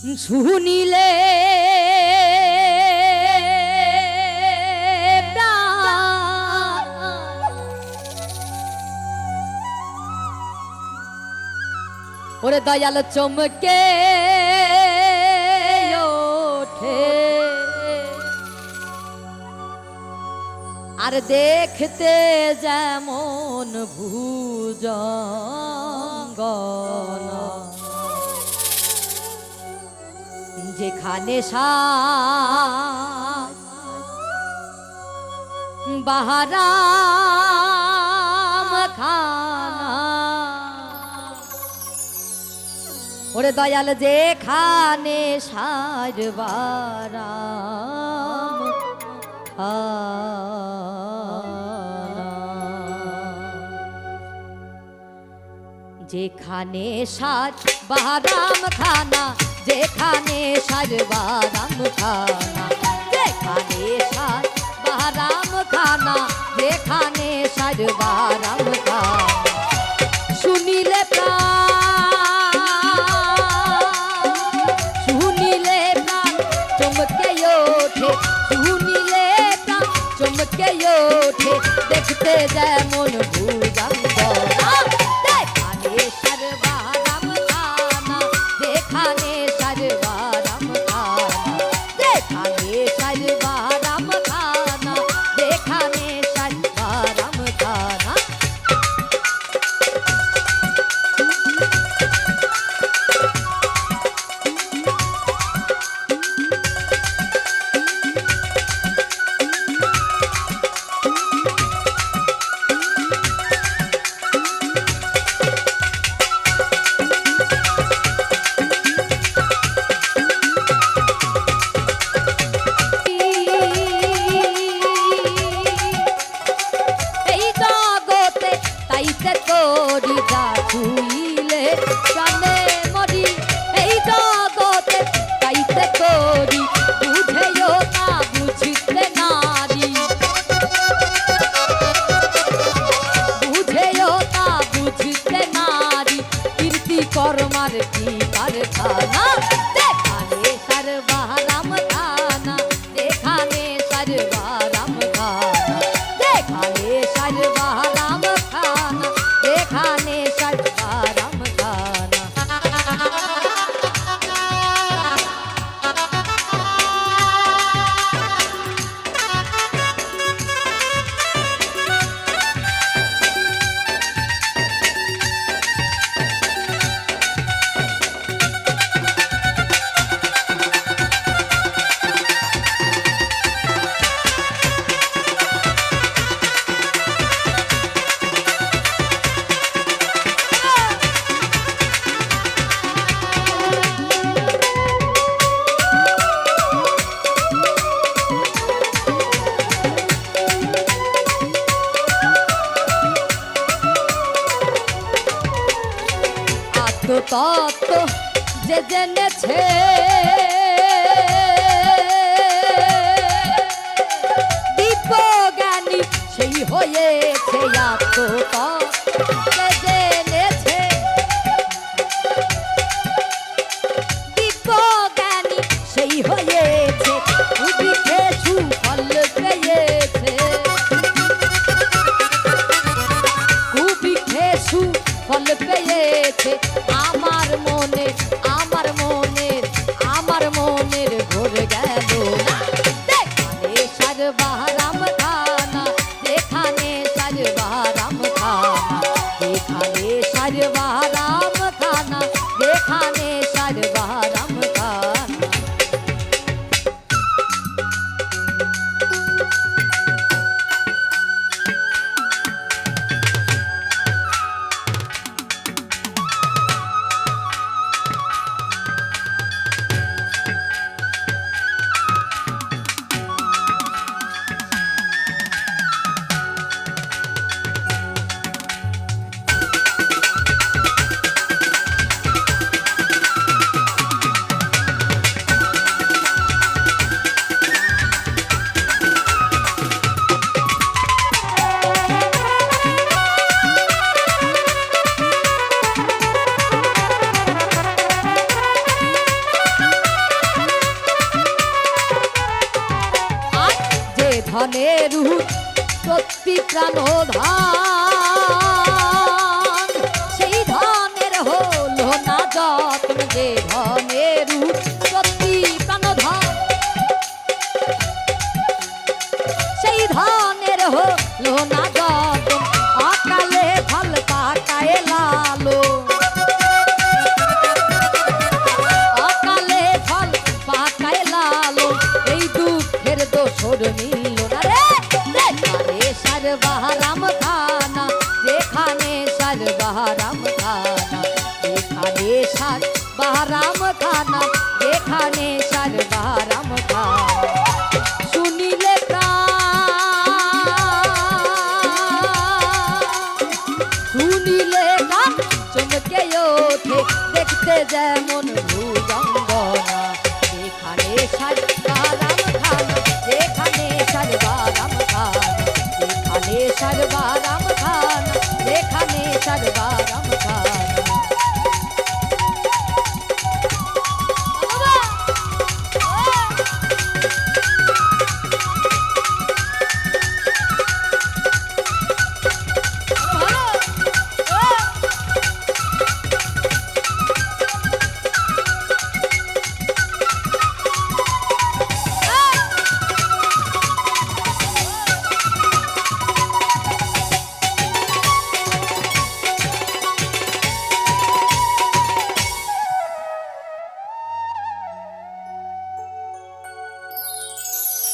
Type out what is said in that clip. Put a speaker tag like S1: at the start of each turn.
S1: শুনিলে ওরে দয়াল চমকে ওঠে। আর দেখতে যেমন ভুজঙ্গনা। যেখানে বাহারাম ওরে দয়াল যেখানে সারবারাম যেখানে সার বাহারাম খানা যেখানে আর বাদাম খানা তত যে জেনেছে। দীপ জ্ঞানী সেই হয়েছে আত্মতত্ত্ব। me সত্যি প্রাণ ধান সেই ধানের হল না যত্ন, যে ধনের সত্যি প্রাণ সেই ধানের হল না দেখতে যেমন